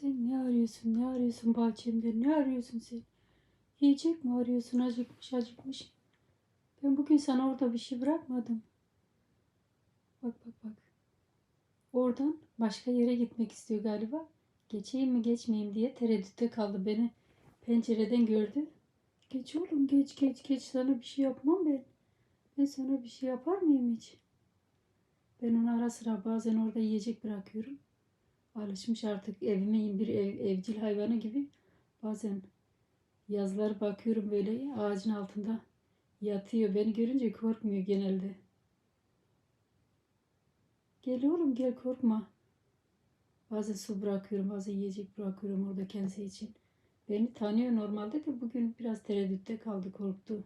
Sen ne arıyorsun? Ne arıyorsun bahçemde? Ne arıyorsun sen? Yiyecek mi arıyorsun? Acıkmış acıkmış. Ben bugün sana orada bir şey bırakmadım. Bak bak bak. Oradan başka yere gitmek istiyor galiba. Geçeyim mi geçmeyeyim diye tereddütte kaldı. Beni pencereden gördü. Geç oğlum geç geç geç sana bir şey yapmam ben. Ben sana bir şey yapar mıyım hiç? Ben ona ara sıra bazen orada yiyecek bırakıyorum. Alışmış artık evime bir ev, evcil hayvanı gibi. Bazen yazları bakıyorum böyle ağacın altında yatıyor. Beni görünce korkmuyor genelde. Gel oğlum gel korkma. Bazen su bırakıyorum, bazen yiyecek bırakıyorum orada kendisi için. Beni tanıyor normalde de bugün biraz tereddütte kaldı, korktu.